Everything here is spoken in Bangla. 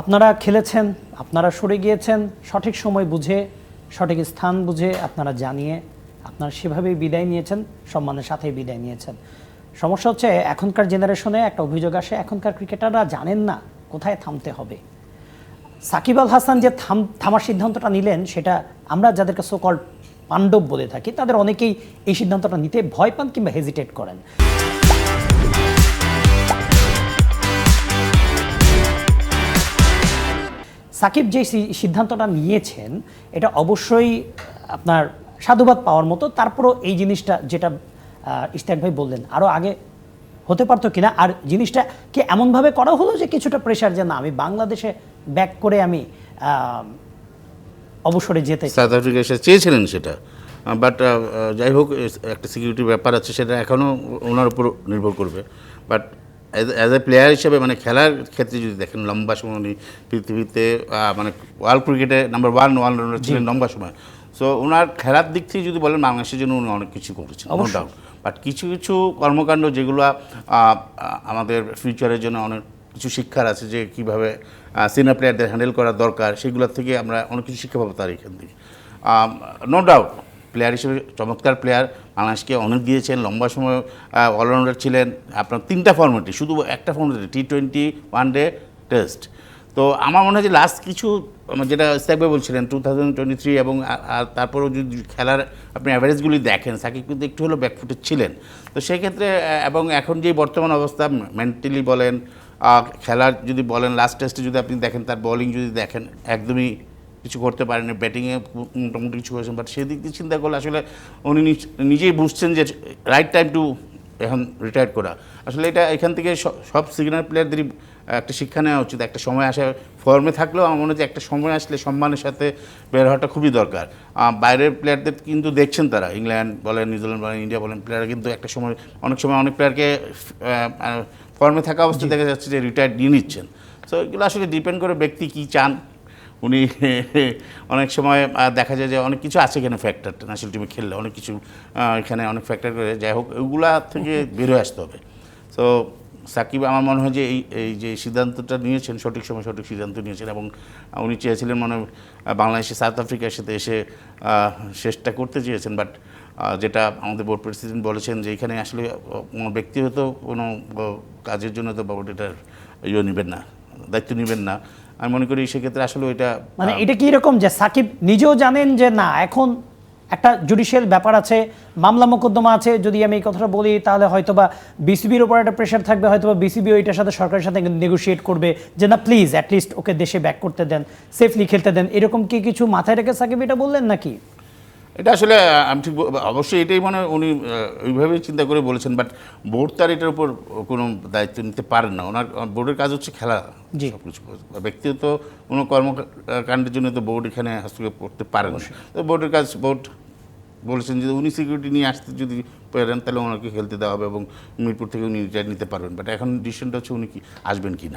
আপনারা খেলেছেন, আপনারা সরে গিয়েছেন, সঠিক সময় বুঝে, সঠিক স্থান বুঝে আপনারা জানিয়ে আপনারা সেভাবেই বিদায় নিয়েছেন, সম্মানের সাথেই বিদায় নিয়েছেন। সমস্যা হচ্ছে, এখনকার জেনারেশনে একটা অভিযোগ আসে, এখনকার ক্রিকেটাররা জানেন না কোথায় থামতে হবে। সাকিব আল হাসান যে থাম, থামার সিদ্ধান্তটা নিলেন, সেটা আমরা যাদেরকে সোকল পাণ্ডব বলে থাকি, তাদের অনেকেই এই সিদ্ধান্তটা নিতে ভয় পান কিংবা হেজিটেট করেন। সাকিব যে সিদ্ধান্তটা নিয়েছেন, এটা অবশ্যই আপনার সাধুবাদ পাওয়ার মতো। তারপরও এই জিনিসটা যেটা ইশতিয়াক ভাই বললেন আরও আগে হতে পারতো কিনা? আর জিনিসটা কি এমনভাবে করা হলো যে কিছুটা প্রেশার যে না, আমি বাংলাদেশে ব্যাক করে আমি অবসরে যেতে। সাউথ আফ্রিকা এসে চেয়েছিলেন সেটা। বাট যাই হোক একটা সিকিউরিটি ব্যাপার আছে, সেটা এখনও ওনার উপর নির্ভর করবে। বাট অ্যাজ এ প্লেয়ার হিসেবে মানে খেলার ক্ষেত্রে যদি দেখেন লম্বা সময় উনি পৃথিবীতে মানে ওয়ার্ল্ড ক্রিকেটে নাম্বার ওয়ান অলরাউন্ডার ছিলেন লম্বা সময়। সো ওনার খেলার দিক থেকে যদি বলেন বাংলাদেশের জন্য উনি অনেক কিছু করেছেন নো ডাউট বাট কিছু কিছু কর্মকাণ্ড যেগুলো আমাদের ফিউচারের জন্য অনেক কিছু শিক্ষার আছে যে কীভাবে সিনিয়র প্লেয়ারদের হ্যান্ডেল করা দরকার সেগুলোর থেকে আমরা অনেক কিছু শিক্ষা পাবো তার এখান থেকে। নো ডাউট প্লেয়ার হিসেবে চমৎকার প্লেয়ার বাংলাদেশকে অনেক দিয়েছেন, লম্বা সময় অলরাউন্ডার ছিলেন। আপনার তিনটা ফর্মেটে শুধু একটা ফর্মেটে T twenty one day test তো আমার মনে হয় যে লাস্ট কিছু যেটা ইস্তাকবে বলছিলেন টু থাউজেন্ড টোয়েন্টি থ্রি এবং তারপরেও যদি খেলার আপনি অ্যাভারেজগুলি দেখেন সাকিব কিন্তু একটু হলেও ব্যাকফুটে ছিলেন। তো সেক্ষেত্রে এবং এখন যে বর্তমান অবস্থা মেন্টালি বলেন খেলার যদি বলেন লাস্ট টেস্টে যদি আপনি দেখেন, তার বোলিং যদি দেখেন, একদমই কিছু করতে পারেনি ব্যাটিংয়ে মোটামুটি কিছু করেছেন বাট সেদিক দিয়ে চিন্তা করলে আসলে উনি নিজেই বুঝছেন যে রাইট টাইম টু এখন রিটায়ার করা। আসলে এটা এখান থেকে সব সিগনাল প্লেয়ারদেরই একটা শিক্ষা নেওয়া উচিত একটা সময় আসে ফর্মে থাকলেও আমার মনে হয় যে একটা সময় আসলে সম্মানের সাথে বের হওয়াটা খুবই দরকার। বাইরের প্লেয়ারদের কিন্তু দেখছেন তারা ইংল্যান্ড বলেন নিউজিল্যান্ড বলেন ইন্ডিয়া বলেন প্লেয়াররা কিন্তু একটা সময় অনেক সময় অনেক প্লেয়ারকে ফর্মে থাকা অবস্থায় দেখা যাচ্ছে যে রিটায়ার নিয়ে নিচ্ছেন। সো এগুলো আসলে ডিপেন্ড করে ব্যক্তি কী চান উনি অনেক সময় দেখা যায় যে অনেক কিছু আছে এখানে ফ্যাক্টর ন্যাশনাল টিমে খেললে অনেক কিছু এখানে অনেক ফ্যাক্টর করে যাই হোক ওগুলা থেকে বেরোয় আসতে হবে। তো সাকিব আমার মনে হয় যে এই এই যে সিদ্ধান্তটা নিয়েছেন সঠিক সময় সঠিক সিদ্ধান্ত নিয়েছেন এবং উনি চেয়েছিলেন মনে বাংলাদেশে সাউথ আফ্রিকার সাথে এসে শেষটা করতে চেয়েছেন। বাট যেটা আমাদের বোর্ড প্রেসিডেন্ট বলেছেন যে এখানে আসলে ব্যক্তিগত কোনো কাজের জন্য তো বোর্ড এটার ইয়ে নেবেন না দায়িত্ব নেবেন না। আমি মনে করি সেক্ষেত্রে আসলে ওইটা মানে এটা কি এরকম যে সাকিব নিজেও জানেন যে না এখন একটা জুডিশিয়াল ব্যাপার আছে মামলা মোকদ্দমা আছে যদি আমি এই কথাটা বলি তাহলে হয়তো বা বিসিবির উপর একটা প্রেশার থাকবে হয়তো বা বিসিবি ওইটার সাথে সরকারের সাথে নেগোসিয়েট করবে যে না প্লিজ অ্যাটলিস্ট ওকে দেশে ব্যাক করতে দেন সেফলি খেলতে দেন এরকম কি কিছু মাথায় রেখে সাকিব এটা বললেন নাকি? এটা আসলে আমি ঠিক অবশ্যই এটাই মনে হয় উনি ওইভাবেই চিন্তা করে বলেছেন বাট বোর্ড তার এটার উপর কোনো দায়িত্ব নিতে পারেন না। ওনার বোর্ডের কাজ হচ্ছে খেলা। সব কিছু ব্যক্তিগত কোনো কর্মকাণ্ডের জন্য তো বোর্ড এখানে হস্তক্ষেপ করতে পারে না। তো বোর্ডের কাজ বোর্ড বলেছেন যে উনি সিকিউরিটি নিয়ে আসতে যদি পারেন তাহলে ওনাকে খেলতে দেওয়া হবে এবং মিরপুর থেকে উনি রিটায়ার নিতে পারবেন। বাট এখন ডিসিশনটা হচ্ছে উনি কি আসবেন কি না